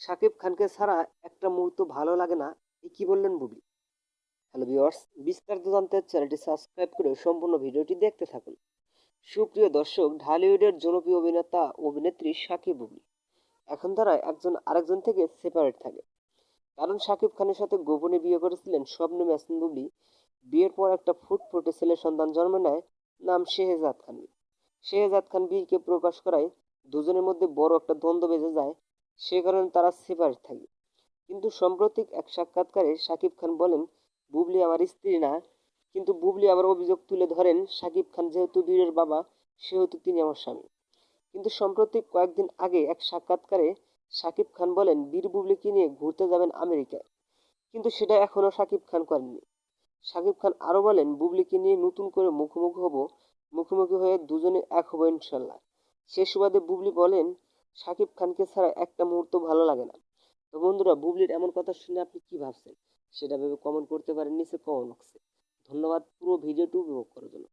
শাকিব খানকে ছাড়া একটা মুহূর্ত ভালো লাগে না এই কি বললেন বুবলি হ্যালো ভিউয়ার্স বিস্তারিত জানতে চ্যানেলটি সাবস্ক্রাইব করে সম্পূর্ণ ভিডিওটি দেখতে থাকুন। সুপ্রিয় দর্শক, ঢালিউডের জনপ্রিয় অভিনেতা, অভিনেত্রী শাকিব বুবলি এখন তারা একজন আরেকজন থেকে সেপারেট থাকে। কারণ শাকিব খানের সাথে গোপনে বিয়ে করেছিলেন স্বপ্ন ম্যাসিন বুবলি বিয়ের পর একটা ফুটফুটে ছেলে সন্তান জন্ম নেয়, নাম শেহজাদ খান শেহজাদ খান বিয়েকে প্রকাশ করায় দুজনের মধ্যে বড় একটা দ্বন্দ্ব বেজে যায় সে কারণে তারা সেপারেট থাকে। কিন্তু সাম্প্রতিক এক সাক্ষাৎকারে শাকিব খান বলেন, বুবলি আমার স্ত্রী না, কিন্তু বুবলি আবার অভিযোগ তুলে ধরেন শাকিব খান যেহেতু বীরের বাবা, সেহেতু তিনি আমার স্বামী। কিন্তু সাম্প্রতিক কয়েকদিন আগে এক সাক্ষাৎকারে শাকিব খান বলেন, বীর বুবলিকে নিয়ে ঘুরতে যাবেন আমেরিকায়। কিন্তু সেটা এখনও শাকিব খান করেননি। শাকিব খান আরও বলেন, বুবলিকে নিয়ে নতুন করে মুখোমুখি হব, মুখোমুখি হয়ে দুজনে এক হব ইনশাল্লাহ। সে সুবাদে বুবলি বলেন শাকিব খানকে ছাড়া একটা মুহূর্ত ভালো লাগে না। তো বন্ধুরা, বুবলির এমন কথা শুনে আপনি কি ভাবছেন? সেটা ভেবে কমেন্ট করতে পারেন নিচে কমেন্ট বক্সে ধন্যবাদ পুরো ভিডিওটি উপভোগ করার জন্য।